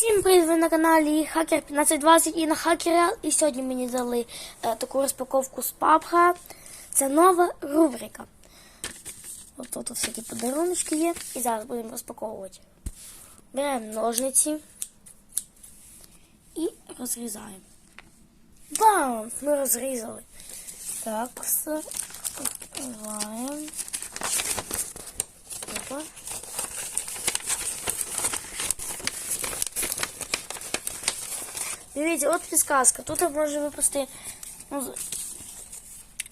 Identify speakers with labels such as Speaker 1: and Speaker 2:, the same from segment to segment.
Speaker 1: Всім привіт, ви на каналі Хакер 1520 і на Хакеріал. І сьогодні мені дали е, таку розпаковку з папха. Це нова рубрика. От тут всякі подарунки є. І зараз будемо розпаковувати. Беремо ножниці і розрізаємо. Бам! Ми розрізали. Так, все. Відкриваємо. Опа. Дивіться, от підказка. Тут може випасти ну,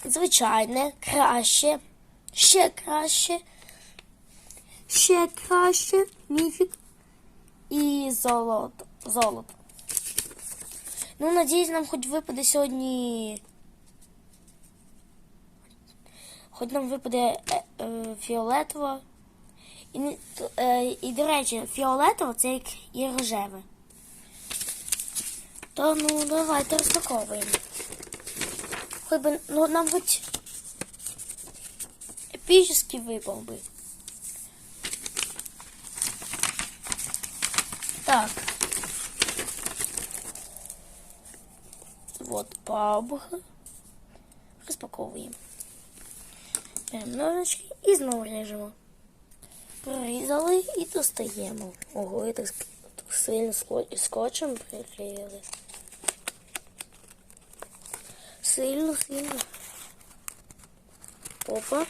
Speaker 1: звичайне, краще, ще краще, ще краще, міфік і золото. золото. Ну, надіюсь, нам хоч випаде сьогодні. Хоч нам випаде е, е, фіолетово. І, е, і, до речі, фіолетово це як і рожеве. То ну давайте розпаковуємо. Хоч би, ну хоч епічний випав би. Так. Вот PUBG. Розпаковуємо. Беремо ножички і знову ріжемо. Прорізали і достаємо. Ого, і так, сильно скотчем приклеїли. Сильно, сильно. Опа.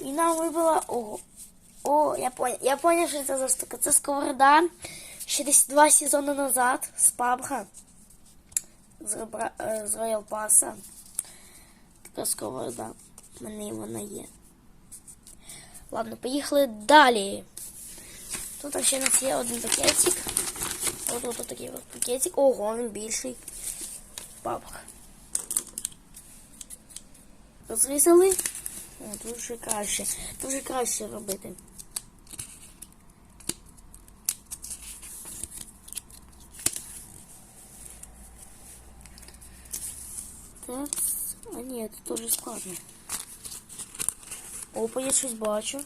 Speaker 1: І нам вибила. Ого. О, я понял. Я понял, що це за штука. Це сковорода. Ще десь два сезони назад з пабга. З, Робра- е, з Royal Pass. Така сковорода. У мене вона є. Ладно, поїхали далі. Тут ще у нас є один пакетик. От тут такий от пакетик. Ого, він більший. Папка. Розрізали. О, тут краще. Тут вже краще робити. Так. А ні, тут дуже складно. Опа, я щось бачу.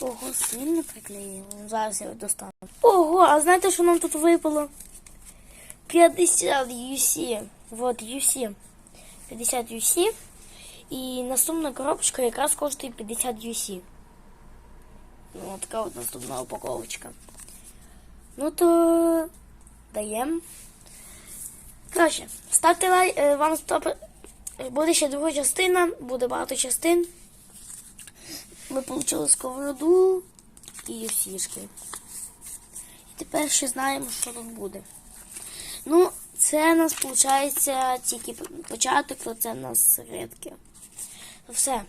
Speaker 1: Ого, сильно приклеїли. Зараз я достану. Ого, а знаєте, що нам тут випало? 50 UC. Вот UC. 50 UC. І наступна коробочка якраз коштує 50 UC. Ну, така от наступна упаковочка. Ну то даємо. Коротше, ставте лайк, е, вам. Буде ще друга частина, буде багато частин. Ми отримали сковороду і фішки. І тепер ще знаємо, що тут буде. Ну, це у нас виходить тільки початок, то це у нас рідке. Ну все.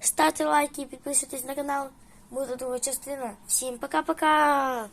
Speaker 1: Ставте лайки, підписуйтесь на канал. Буде друга частина. Всім пока-пока!